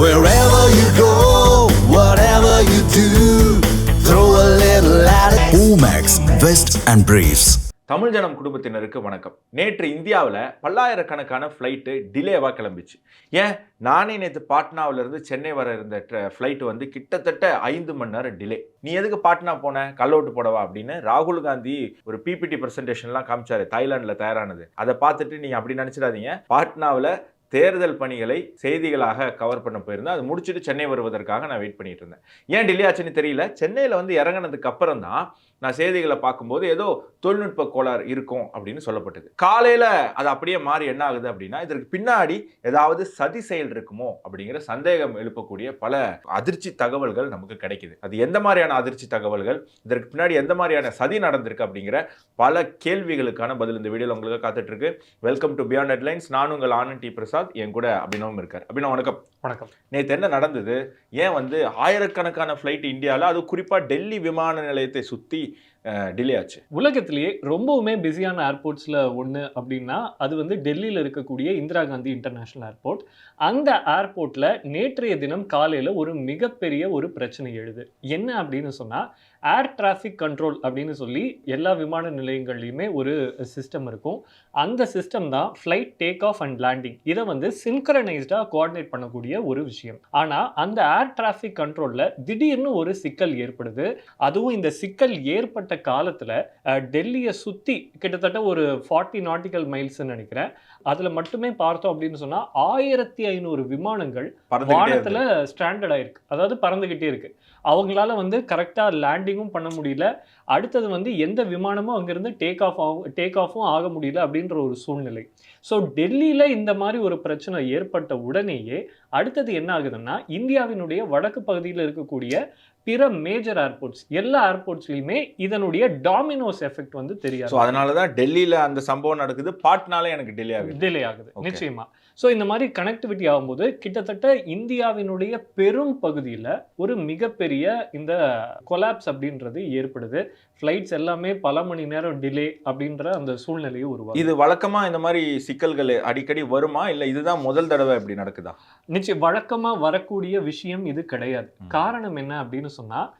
Wherever you go, whatever you do, throw a little at it. Omax, Vest and Briefs. Tamil ஜனம் குடும்பத்தினருக்கு வணக்கம். நேற்று இந்தியாவில் பல்லாயிரக்கணக்கான ஃப்ளைட்டு டிலேவாக கிளம்பிச்சு. ஏன்? நானே நேற்று பாட்னாவிலேருந்து சென்னை வர இருந்த ஃப்ளைட் வந்து கிட்டத்தட்ட ஐந்து மணி நேரம் டிலே நீ எதுக்கு பாட்னா போன? கல்லோட்டு போடவா அப்படின்னு ராகுல் காந்தி ஒரு பிபிடி பிரசன்டேஷன்லாம் காமிச்சாரு. தாய்லாண்டில் தயாரானது. அதை பார்த்துட்டு நீங்கள் அப்படி நினச்சிடாதீங்க. பாட்னாவில் தேர்தல் பணிகளை செய்திகளாக கவர் பண்ண போயிருந்தேன். அது முடிச்சுட்டு சென்னை வருவதற்காக நான் வெயிட் பண்ணிட்டு இருந்தேன். ஏன் டிலே ஆச்சுன்னு தெரியல. சென்னையில் வந்து இறங்கினதுக்கு அப்புறம் தான் நான் செய்திகளை பார்க்கும்போது ஏதோ தொழில்நுட்ப கோளாறு இருக்கும் அப்படின்னு சொல்லப்பட்டது. காலையில் அது அப்படியே மாறி என்ன ஆகுது அப்படின்னா இதற்கு பின்னாடி ஏதாவது சதி செயல் இருக்குமோ அப்படிங்கிற சந்தேகம் எழுப்பக்கூடிய பல அதிர்ச்சி தகவல்கள் நமக்கு கிடைக்குது. அது எந்த மாதிரியான அதிர்ச்சி தகவல்கள் இதற்கு பின்னாடி எந்த மாதிரியான சதி நடந்திருக்கு அப்படிங்கிற பல கேள்விகளுக்கான பதில் இந்த வீடியோவில் உங்களுக்கு காத்துட்டு இருக்கு வெல்கம் டு பியாண்ட் ஹெட்லைன்ஸ் நான் உங்கள் ஆனந்த் டி பிரசாத் என் கூட அபினவும் இருக்கார். அபினவ் வணக்கம். வணக்கம். நேற்று என்ன நடந்தது? ஏன் வந்து ஆயிரக்கணக்கான ஃப்ளைட் இந்தியாவில் அது குறிப்பாக டெல்லி விமான நிலையத்தை சுற்றி டிலே ஆச்சு. உலகத்திலேயே ரொம்பவுமே பிஸியான ஏர்போர்ட்ஸில் ஒன்று அப்படின்னா அது வந்து டெல்லியில் இருக்கக்கூடிய இந்திரா காந்தி இன்டர்நேஷ்னல் ஏர்போர்ட் அந்த ஏர்போர்ட்டில் நேற்றைய தினம் காலையில் ஒரு மிகப்பெரிய ஒரு பிரச்சனை எழுது. என்ன அப்படின்னு சொன்னால் ஏர் டிராஃபிக் கண்ட்ரோல் அப்படின்னு சொல்லி எல்லா விமான நிலையங்கள்லையுமே ஒரு சிஸ்டம் இருக்கும். அந்த சிஸ்டம் தான் flight take off and landing இதை வந்து சின்க்ரனைஸ்டாக கோஆர்டினேட் பண்ணக்கூடிய ஒரு விஷயம். ஆனால் அந்த ஏர் டிராஃபிக் கண்ட்ரோலில் திடீர்னு ஒரு சிக்கல் ஏற்படுது. அதுவும் இந்த சிக்கல் ஏற்பட்ட காலத்தில் டெல்லியை சுற்றி கிட்டத்தட்ட ஒரு ஃபார்ட்டி நாட்டிக்கல் மைல்ஸ்ன்னு நினைக்கிறேன். அதில் மட்டுமே பார்த்தோம் அப்படின்னு சொன்னால் ஆயிரத்தி ஐநூறு விமானங்கள் வானத்தில் ஸ்டாண்டர்ட் ஆயிருக்கு. அதாவது பறந்துக்கிட்டே இருக்கு. அவங்களால வந்து கரெக்டாக லேண்டிங்கும் பண்ண முடியல. அடுத்தது வந்து எந்த விமானமும் அங்கேருந்து டேக் ஆஃப் ஆகும் டேக் ஆஃபும் ஆக முடியல அப்படின்ற ஒரு சூழ்நிலை. ஸோ டெல்லியில் இந்த மாதிரி ஒரு பிரச்சனை ஏற்பட்ட உடனேயே அடுத்தது என்ன ஆகுதுன்னா இந்தியாவினுடைய வடக்கு பகுதியில் இருக்கக்கூடிய பிற மேஜர் ஏர்போர்ட்ஸ் எல்லா ஏர்போர்ட்ஸ்லையுமே இதனுடைய டாமினோஸ் எஃபெக்ட் வந்து ஸோ தெரியாது அதனால தான் டெல்லியில் அந்த சம்பவம் நடக்குது. பாட்னால எனக்கு டிலே ஆகுது. டிலே ஆகுது. Okay. ஸோ இந்த மாதிரி கனெக்டிவிட்டி ஆகும்போது கிட்டத்தட்ட இந்தியாவினுடைய பெரும் பகுதியில் ஒரு மிகப்பெரிய இந்த கொலாப்ஸ் அப்படின்றது ஏற்படுது. ஃப்ளைட்ஸ் எல்லாமே பல மணி நேரம் டிலே அப்படின்ற அந்த சூழ்நிலையை உருவாகுது இது வழக்கமா இந்த மாதிரி சிக்கல்கள் அடிக்கடி வருமா? இல்லை இதுதான் முதல் தடவை இப்படி நடக்குதா? நிச்சயம் வழக்கமாக வரக்கூடிய விஷயம் இது கிடையாது. காரணம் என்ன அப்படின்னு சொன்னால்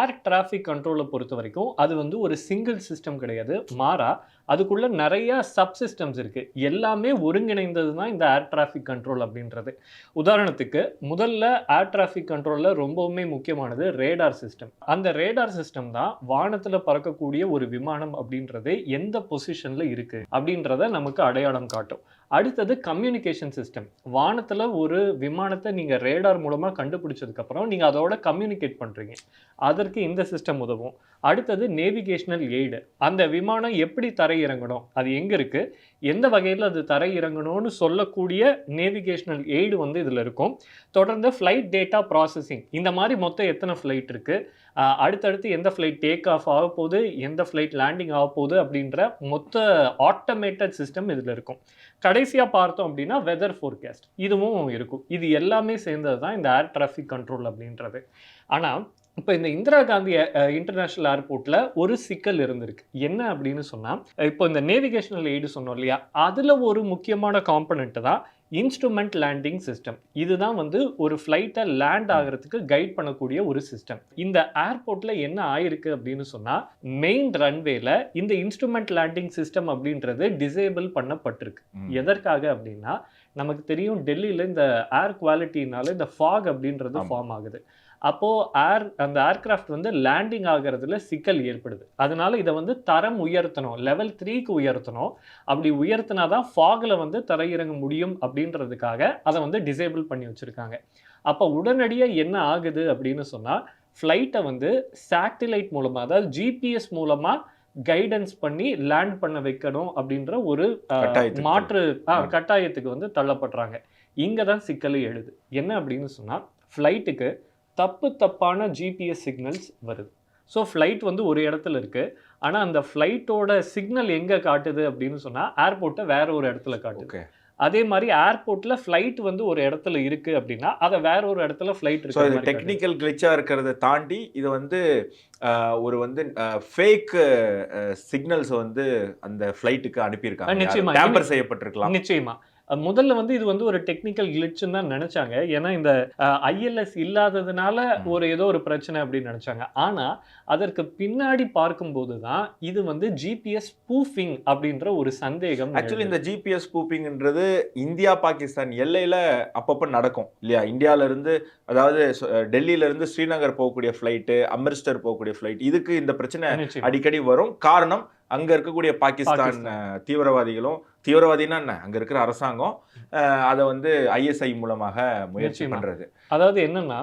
ஏர் டிராஃபிக் கண்ட்ரோலை பொறுத்த வரைக்கும் அது வந்து ஒரு சிங்கிள் சிஸ்டம் கிடையாது. மாறா அதுக்குள்ள நிறைய சப் சிஸ்டம்ஸ் இருக்குது எல்லாமே ஒருங்கிணைந்தது தான் இந்த ஏர் டிராஃபிக் கண்ட்ரோல் அப்படின்றது. உதாரணத்துக்கு முதல்ல ஏர் டிராஃபிக் கண்ட்ரோலில் ரொம்பவுமே முக்கியமானது ரேடார் சிஸ்டம் அந்த ரேடார் சிஸ்டம் தான் வானத்தில் பறக்கக்கூடிய ஒரு விமானம் அப்படின்றது எந்த பொசிஷனில் இருக்குது அப்படின்றத நமக்கு அடையாளம் காட்டும். அடுத்தது கம்யூனிகேஷன் சிஸ்டம் வானத்தில் ஒரு விமானத்தை நீங்கள் ரேடார் மூலமாக கண்டுபிடிச்சதுக்கப்புறம் நீங்கள் அதோட கம்யூனிகேட் பண்ணுறீங்க அதற்கு இந்த சிஸ்டம் உதவும். அடுத்தது நேவிகேஷனல் எய்டு அந்த விமானம் எப்படி தரையிறங்கணும்? அது எங்கே இருக்குது எந்த வகையில் அது தரை இறங்கணும்னு சொல்லக்கூடிய நேவிகேஷனல் எய்டு வந்து இதில் இருக்கும். தொடர்ந்து ஃப்ளைட் டேட்டா ப்ராசஸிங் இந்த மாதிரி மொத்தம் எத்தனை ஃப்ளைட் இருக்குது அடுத்தடுத்து எந்த ஃப்ளைட் டேக் ஆஃப் ஆக போகுது? எந்த ஃப்ளைட் லேண்டிங் ஆக போகுது? அப்படின்ற மொத்த ஆட்டோமேட்டட் சிஸ்டம் இதில் இருக்கும். கடைசியாக பார்த்தோம் அப்படின்னா வெதர் ஃபோர்காஸ்ட் இதுவும் இருக்கும். இது எல்லாமே சேர்ந்தது தான் இந்த ஏர் டிராஃபிக் கண்ட்ரோல் அப்படின்றது. ஆனால் இப்போ இந்த இந்திரா காந்தி இன்டர்நேஷ்னல் ஏர்போர்ட்டில் ஒரு சிக்கல் இருந்திருக்கு. என்ன அப்படின்னு சொன்னால் இப்போ இந்த நேவிகேஷனல் எய்டு சொன்னோம் இல்லையா அதில் ஒரு முக்கியமான காம்பனண்ட் தான் இன்ஸ்ட்ருமெண்ட் லேண்டிங் சிஸ்டம் இதுதான் வந்து ஒரு ஃப்ளைட்டை லேண்ட் ஆகிறதுக்கு கைட் பண்ணக்கூடிய ஒரு சிஸ்டம் இந்த ஏர்போர்ட்டில் என்ன ஆயிருக்கு அப்படின்னு சொன்னால் மெயின் ரன்வேல இந்த இன்ஸ்ட்ருமெண்ட் லேண்டிங் சிஸ்டம் அப்படின்றது டிசேபிள் பண்ணப்பட்டிருக்கு. எதற்காக அப்படின்னா நமக்கு தெரியும் டெல்லியில் இந்த ஏர் குவாலிட்டினால இந்த ஃபாக் அப்படின்றது. ஃபார்ம் ஆகுது. அப்போது ஏர் அந்த ஏர்கிராஃப்ட் வந்து லேண்டிங் ஆகிறதுல சிக்கல் ஏற்படுது. அதனால இதை வந்து தரம் உயர்த்தணும். லெவல் த்ரீக்கு உயர்த்தணும். அப்படி உயர்த்தினா தான் ஃபாகில் வந்து தரையிறங்க முடியும் அப்படின்றதுக்காக அதை வந்து டிசேபிள் பண்ணி வச்சுருக்காங்க. அப்போ உடனடியாக என்ன ஆகுது அப்படின்னு சொன்னால் ஃப்ளைட்டை வந்து சேட்டிலைட் மூலமாக அதாவது ஜிபிஎஸ் மூலமாக கைடன்ஸ் பண்ணி லேண்ட் பண்ண வைக்கணும் அப்படின்ற ஒரு மாற்று. கட்டாயத்துக்கு வந்து தள்ளப்படுறாங்க. இங்கே தான் சிக்கல் எழுது. என்ன அப்படின்னு சொன்னால் ஃப்ளைட்டுக்கு தப்பு தப்பான ஜிபிஎஸ் சிக்னல்ஸ் வருது. ஸோ ஃப்ளைட் வந்து ஒரு இடத்துல இருக்குது ஆனால் அந்த ஃப்ளைட்டோட சிக்னல் எங்கே காட்டுது அப்படின்னு சொன்னால் ஏர்போர்ட்டை வேற ஒரு இடத்துல காட்டுது. அதே மாதிரி ஏர்போர்ட்டில் ஃப்ளைட் வந்து ஒரு இடத்துல இருக்குது அப்படின்னா அதை வேற ஒரு இடத்துல ஃப்ளைட் இருக்கு டெக்னிக்கல் கிளிச்சாக இருக்கிறத தாண்டி இது வந்து ஒரு வந்து ஃபேக் சிக்னல்ஸ் வந்து அந்த ஃப்ளைட்டுக்கு ஆ, நிச்சயமா. அனுப்பியிருக்காங்க டேம்பர் செய்யப்பட்டிருக்கலாம். நிச்சயமா. முதல்ல வந்து இது வந்து ஒரு டெக்னிக்கல் கிளிச்சுன்னு தான் நினைச்சாங்க. ஏன்னா இந்த ஐஎல்எஸ் இல்லாததுனால. ஒரு ஏதோ ஒரு பிரச்சனை அப்படின்னு நினைச்சாங்க. ஆனா அதற்கு பின்னாடி பார்க்கும்போது தான் இது வந்து ஜிபிஎஸ் ஸ்பூஃபிங் அப்படின்ற ஒரு சந்தேகம் ஆக்சுவலி இந்த ஜிபிஎஸ் ஸ்பூப்பிங்ன்றது இந்தியா பாகிஸ்தான் எல்லையில அப்பப்போ நடக்கும் இல்லையா? இந்தியால இருந்து அதாவது டெல்லியில இருந்து ஸ்ரீநகர் போகக்கூடிய ஃப்ளைட்டு அமிர்தசர் போகக்கூடிய ஃப்ளைட் இதுக்கு இந்த பிரச்சனை. அடிக்கடி வரும். காரணம் அங்க இருக்கக்கூடிய பாகிஸ்தான் தீவிரவாதிகளும் தீவிரவாதினா என்ன? அங்க இருக்கிற அரசாங்கம் அதை வந்து ஐஎஸ்ஐ மூலமாக முயற்சி. பண்றது. அதாவது என்னன்னா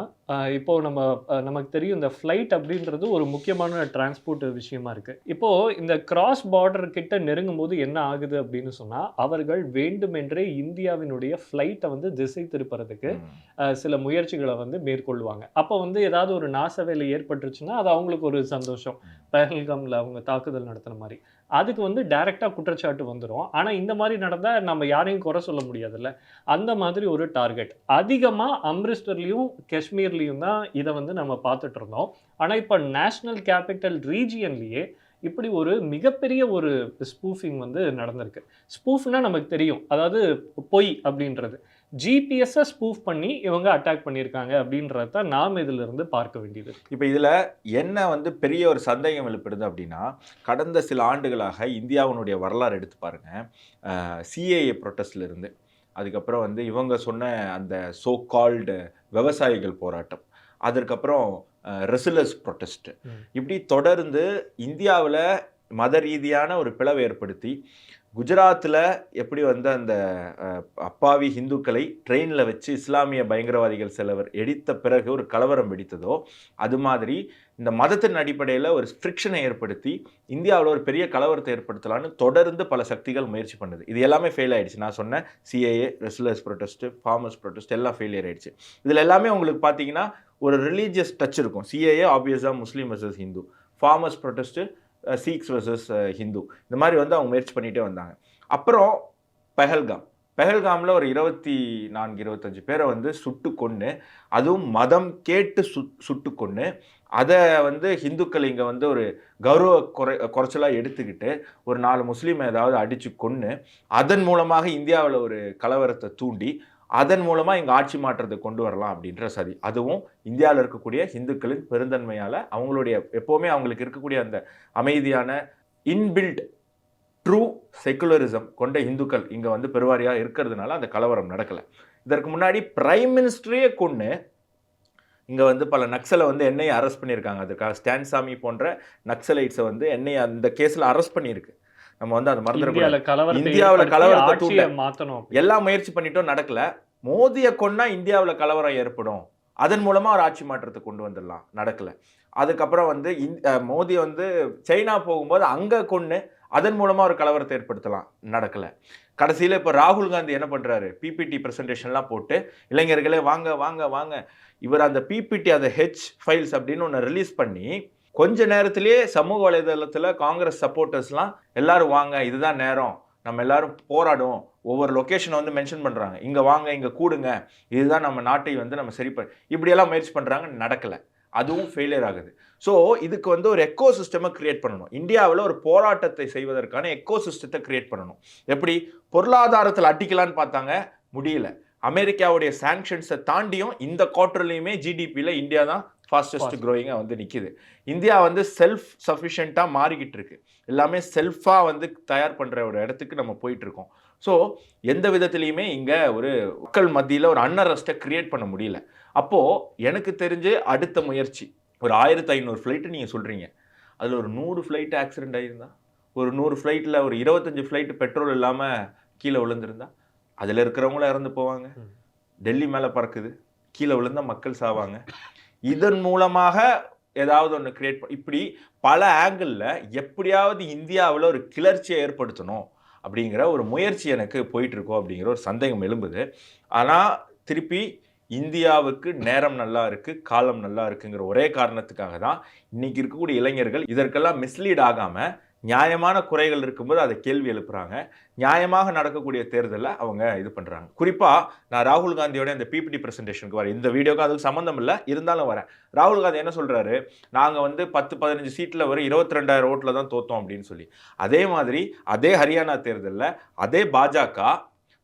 இப்போ நம்ம நமக்கு தெரியும் இந்த ஃப்ளைட் அப்படின்றது ஒரு முக்கியமான டிரான்ஸ்போர்ட் விஷயமா இருக்கு. இப்போ இந்த கிராஸ் பார்டர் கிட்ட நெருங்கும் போது என்ன ஆகுது அப்படின்னு சொன்னா அவர்கள் வேண்டுமென்றே இந்தியாவினுடைய ஃப்ளைட்டை வந்து திசை திருப்புறதுக்கு சில முயற்சிகளை வந்து மேற்கொள்வாங்க. அப்போ வந்து ஏதாவது ஒரு நாச வேலை ஏற்பட்டுருச்சுன்னா அது அவங்களுக்கு ஒரு சந்தோஷம். பஹல்காமில் அவங்க தாக்குதல் நடத்தின மாதிரி. அதுக்கு வந்து டைரெக்டாக குற்றச்சாட்டு வந்துடும் ஆனால் இந்த மாதிரி நடந்தால் நம்ம யாரையும் குறை சொல்ல முடியாதுல்ல. அந்த மாதிரி ஒரு டார்கெட் அதிகமாக அம்ரிஸ்டர்லேயும் காஷ்மீர்லேயும் தான் இதை வந்து நம்ம பார்த்துட்டு இருந்தோம். ஆனால் இப்போ நேஷ்னல் கேபிட்டல் ரீஜியன்லேயே இப்படி ஒரு மிகப்பெரிய ஒரு ஸ்பூஃபிங் வந்து நடந்திருக்கு. ஸ்பூஃப்னால் நமக்கு தெரியும். அதாவது பொய் அப்படின்றது. ஜிபிஎஸ்ஸை ஸ்பூஃப் பண்ணி இவங்க அட்டாக் பண்ணியிருக்காங்க அப்படின்றத நாம் இதிலிருந்து இருந்து பார்க்க வேண்டியது. இப்போ இதில் என்ன வந்து பெரிய ஒரு சந்தேகம் எழுப்பிடுது அப்படின்னா கடந்த சில ஆண்டுகளாக இந்தியாவினுடைய வரலாறு எடுத்து பாருங்க சிஏஏ ப்ரொட்டஸ்ட்ல இருந்து அதுக்கப்புறம் வந்து இவங்க சொன்ன அந்த சோ கால்டு விவசாயிகள் போராட்டம் அதற்கப்புறம் ரெசிலர்ஸ் ப்ரொட்டஸ்ட் ம். இப்படி தொடர்ந்து இந்தியாவில் மத ரீதியான ஒரு பிளவை ஏற்படுத்தி குஜராத்தில் எப்படி வந்து அந்த அப்பாவி ஹிந்துக்களை ட்ரெயினில் வச்சு இஸ்லாமிய பயங்கரவாதிகள் சிலவர் எடித்த பிறகு ஒரு கலவரம் வெடித்ததோ அது மாதிரி இந்த மதத்தின் அடிப்படையில் ஒரு ஃப்ரிக்ஷனை ஏற்படுத்தி இந்தியாவில் ஒரு பெரிய கலவரத்தை ஏற்படுத்தலான்னு தொடர்ந்து பல சக்திகள் முயற்சி பண்ணுது. இது எல்லாமே ஃபெயில் ஆயிடுச்சு. நான் சொன்ன CAA wrestlers protest farmers protest எல்லாம் ஃபெயிலியர் ஆயிடுச்சு. இதில் எல்லாமே உங்களுக்கு பார்த்தீங்கன்னா ஒரு ரிலீஜியஸ் டச் இருக்கும். சிஏஏ ஆப்வியஸாக Muslim versus Hindu. Farmers protest Sikhs versus Hindu இந்த மாதிரி வந்து அவங்க முயற்சி பண்ணிகிட்டே வந்தாங்க. அப்புறம் பெஹல்காம். பெஹல்காமில் ஒரு இருபத்தி நான்கு இருபத்தஞ்சு பேரை வந்து சுட்டு கொன்று அதுவும் மதம் கேட்டு சு சுட்டு கொன்று அதை வந்து ஹிந்துக்கள் இங்கே வந்து ஒரு கௌரவ குறை குறைச்சலாக எடுத்துக்கிட்டு ஒரு நாலு முஸ்லீமை ஏதாவது அடித்து கொன்று அதன் மூலமாக இந்தியாவில் ஒரு கலவரத்தை தூண்டி அதன் மூலமாக இங்கே ஆட்சி மாற்றத்தை கொண்டு வரலாம் அப்படின்ற சதி. அதுவும் இந்தியாவில் இருக்கக்கூடிய இந்துக்களின் பெருந்தன்மையால் அவங்களுடைய எப்போவுமே அவங்களுக்கு இருக்கக்கூடிய அந்த அமைதியான இன்பில்ட் ட்ரூ செக்குலரிசம் கொண்ட இந்துக்கள் இங்கே வந்து பெருவாரியாக இருக்கிறதுனால அந்த கலவரம் நடக்கலை. இதற்கு முன்னாடி பிரைம் மினிஸ்டரையே கொண்டு இங்கே வந்து பல நக்சலை வந்து என்னையை அரெஸ்ட் பண்ணியிருக்காங்க. அதுக்காக ஸ்டான் சாமி போன்ற நக்சலைட்ஸை வந்து என்னையை அந்த கேஸில் அரெஸ்ட் பண்ணியிருக்கு. நம்ம வந்து அதை மறந்துடக்கூடாது இந்தியாவுல கலவரத்தை ஆட்சியை மாத்தணும் அப்படி. எல்லா முயற்சி பண்ணிட்டோம் நடக்கல. மோதியை கொன்னா இந்தியாவில் கலவரம் ஏற்படும். அதன் மூலமா ஒரு ஆட்சி மாற்றத்தை கொண்டு வந்துடலாம். நடக்கல. அதுக்கப்புறம் வந்து மோடி வந்து சைனா போகும்போது அங்க கொண்டு அதன் மூலமா ஒரு கலவரத்தை ஏற்படுத்தலாம். நடக்கல. கடைசியில இப்ப ராகுல் காந்தி என்ன பண்றாரு? பிபிடி பிரசன்டேஷன்லாம் போட்டு இளைஞர்களே வாங்க வாங்க வாங்க. இவர் அந்த பிபிடி அந்த ஹெச் ஃபைல்ஸ் அப்படின்னு ஒன்று ரிலீஸ் பண்ணி கொஞ்ச நேரத்திலேயே சமூக வலைதளத்தில் காங்கிரஸ் சப்போர்ட்டர்ஸ்லாம் எல்லாரும் வாங்க இதுதான் நேரம். நம்ம எல்லாரும் போராடும். ஒவ்வொரு லொக்கேஷனை வந்து மென்ஷன் பண்ணுறாங்க இங்கே வாங்க இங்கே கூடுங்க. இதுதான் நம்ம நாட்டை வந்து நம்ம சரி பண்ண இப்படியெல்லாம் முயற்சி பண்ணுறாங்க நடக்கல. அதுவும் ஃபெயிலியர் ஆகுது. ஸோ இதுக்கு வந்து ஒரு எக்கோ சிஸ்டமை கிரியேட் பண்ணணும். இந்தியாவில் ஒரு போராட்டத்தை செய்வதற்கான எக்கோ சிஸ்டத்தை கிரியேட் பண்ணணும். எப்படி? பொருளாதாரத்தில் அடிக்கலான்னு பார்த்தாங்க. முடியல. அமெரிக்காவுடைய சாங்ஷன்ஸை தாண்டியும் இந்த குவார்டர்லையுமே ஜிடிபியில் இந்தியா தான் ஃபாஸ்டஸ்ட். க்ரோயிங்காக வந்து நிற்கிது இந்தியா வந்து செல்ஃப் சஃபிஷியண்ட்டாக மாறிக்கிட்டு இருக்கு. எல்லாமே செல்ஃபாக வந்து தயார் பண்ணுற ஒரு இடத்துக்கு நம்ம போயிட்டு இருக்கோம். ஸோ எந்த விதத்துலையுமே இங்கே ஒரு மக்கள் மத்தியில் ஒரு அன்னரஸ்ட்டை கிரியேட் பண்ண முடியல. அப்போது எனக்கு தெரிஞ்சு அடுத்த முயற்சி ஒரு ஆயிரத்தி ஐநூறு ஃப்ளைட்டு நீங்கள் சொல்கிறீங்க அதில் ஒரு நூறு ஃப்ளைட் ஆக்சிடென்ட் ஆகியிருந்தா ஒரு நூறு ஃப்ளைட்டில் ஒரு இருபத்தஞ்சு ஃப்ளைட்டு பெட்ரோல் இல்லாமல் கீழே விழுந்திருந்தா? அதில் இருக்கிறவங்களும் இறந்து போவாங்க. டெல்லி மேலே பறக்குது. கீழே விழுந்தா மக்கள் சாவாங்க. இதன் மூலமாக ஏதாவது ஒன்று கிரியேட் இப்படி பல ஆங்கிளில் எப்படியாவது இந்தியாவில் ஒரு கிளர்ச்சியை ஏற்படுத்தணும் அப்படிங்கிற ஒரு முயற்சி எனக்கு போயிட்டுருக்கோம் அப்படிங்கிற ஒரு சந்தேகம் எழும்புது. ஆனால் திருப்பி இந்தியாவுக்கு நேரம் நல்லா இருக்குது காலம் நல்லா இருக்குங்கிற ஒரே காரணத்துக்காக தான் இன்னைக்கு இருக்கக்கூடிய இளைஞர்கள் இதற்கெல்லாம் மிஸ்லீட் ஆகாமல் நியாயமான குறைகள் இருக்கும்போது அதை கேள்வி எழுப்புறாங்க. நியாயமாக நடக்கக்கூடிய தேர்தலில் அவங்க இது பண்ணுறாங்க குறிப்பாக நான் ராகுல் காந்தியோட இந்த பிபிடி ப்ரெசன்டேஷனுக்கு வரேன். இந்த வீடியோக்கு அதுக்கு சம்மந்தம் இல்லை இருந்தாலும் வரேன். ராகுல் காந்தி என்ன சொல்கிறாரு நாங்கள் வந்து பத்து பதினஞ்சு சீட்டில் வரும் இருபத்தி ரெண்டாயிரம் ஓட்டில் தான் தோத்தோம் அப்படின்னு சொல்லி. அதே மாதிரி அதே ஹரியானா தேர்தலில் அதே பாஜக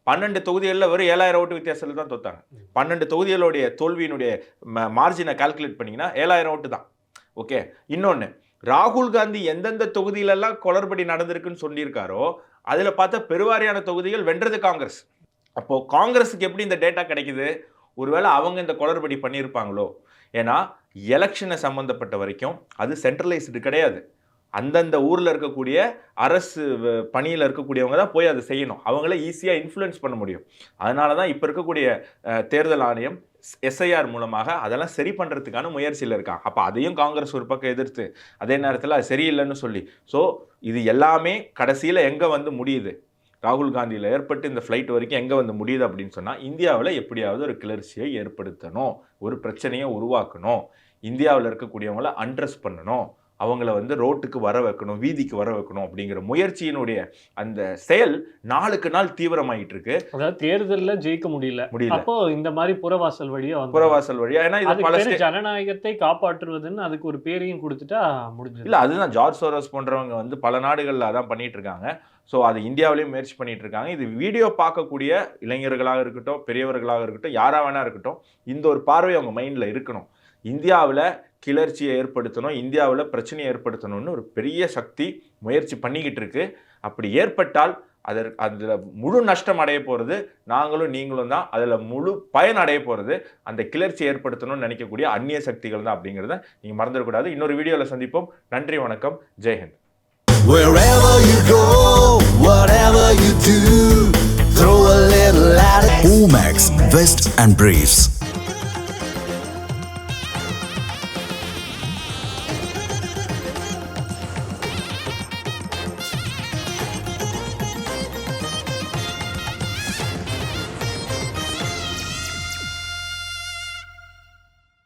பன்னெண்டு தொகுதிகளில் வெறும் ஏழாயிரம் ஓட்டு வித்தியாசத்தில் தான் தோத்தாங்க. பன்னெண்டு தொகுதிகளுடைய தோல்வியினுடைய மார்ஜினை கால்குலேட் பண்ணிங்கன்னா ஏழாயிரம் ஓட்டு தான். ஓகே இன்னொன்று ராகுல் காந்தி எந்தெந்த தொகுதியிலெல்லாம் குளறுபடி நடந்திருக்குன்னு சொல்லியிருக்காரோ அதில் பார்த்தா பெருவாரியான தொகுதிகள் வென்றது காங்கிரஸ். அப்போது காங்கிரஸுக்கு எப்படி இந்த டேட்டா கிடைக்குது? ஒருவேளை அவங்க இந்த குளறுபடி பண்ணியிருப்பாங்களோ? ஏன்னா எலெக்ஷனை சம்மந்தப்பட்ட வரைக்கும் அது சென்ட்ரலைஸ்டு கிடையாது. அந்தந்த ஊரில் இருக்கக்கூடிய அரசு பணியில் இருக்கக்கூடியவங்க தான் போய் அதை செய்யணும். அவங்கள ஈஸியாக இன்ஃப்ளூயன்ஸ் பண்ண முடியும். அதனால தான் இப்போ இருக்கக்கூடிய தேர்தல் ஆணையம் எஸ்ஐஆர் மூலமாக அதெல்லாம் சரி பண்ணுறதுக்கான முயற்சியில் இருக்காங்க அப்போ அதையும் காங்கிரஸ் ஒரு பக்கம் எதிர்த்து அதே நேரத்தில் அது சரியில்லைன்னு சொல்லி. ஸோ இது எல்லாமே கடைசியில் எங்கே வந்து முடியுது? ராகுல் காந்தியில் ஏற்பட்டு இந்த ஃப்ளைட் வரைக்கும் எங்கே வந்து முடியுது அப்படின்னு சொன்னால் இந்தியாவில் எப்படியாவது ஒரு கிளர்ச்சியை ஏற்படுத்தணும். ஒரு பிரச்சனையை உருவாக்கணும். இந்தியாவில் இருக்கக்கூடியவங்கள அண்ட்ரஸ் பண்ணணும். அவங்கள வந்து ரோட்டுக்கு வர வைக்கணும் வீதிக்கு வர வைக்கணும் அப்படிங்கிற முயற்சியினுடைய அந்த செயல் நாளுக்கு நாள் தீவிரமாயிட்டு இருக்கு அதாவது தேர்தல்ல ஜெயிக்க முடியல. முடியல. அப்போ இந்த மாதிரி புறவாசல் வழியா வந்து புறவாசல் வழியா. ஏன்னா இது பல ஜனநாயகத்தை காப்பாற்றுவதுன்னு அதுக்கு ஒரு பேரையும் கொடுத்துட்டா முடிஞ்சது. இல்ல அதுதான் ஜார்ஜ் சோரோஸ் போன்றவங்க வந்து பல நாடுகளில் அதான் பண்ணிட்டு இருக்காங்க ஸோ அது இந்தியாவிலையும் முயற்சி பண்ணிட்டு இருக்காங்க இது வீடியோ பார்க்கக்கூடிய இளைஞர்களாக இருக்கட்டும் பெரியவர்களாக இருக்கட்டும் யாரா வேணா இருக்கட்டும் இந்த ஒரு பார்வை அவங்க மைண்டில் இருக்கணும். இந்தியாவில் கிளர்ச்சியை ஏற்படுத்தணும் இந்தியாவில் பிரச்சனையை ஏற்படுத்தணும்னு ஒரு பெரிய சக்தி முயற்சி பண்ணிக்கிட்டு இருக்கு. அப்படி ஏற்பட்டால் அதற்கு அதில் முழு நஷ்டம் அடைய போகிறது நாங்களும் நீங்களும் தான். அதில் முழு பயன் அடைய போகிறது அந்த கிளர்ச்சி ஏற்படுத்தணும்னு நினைக்கக்கூடிய அந்நிய சக்திகள் தான் அப்படிங்கிறத நீங்கள் மறந்துடக்கூடாது. இன்னொரு வீடியோவில் சந்திப்போம். நன்றி வணக்கம். ஜெய்ஹிந்த் Wherever you go, whatever you do, throw a little at it. Omax, Vest and Briefs.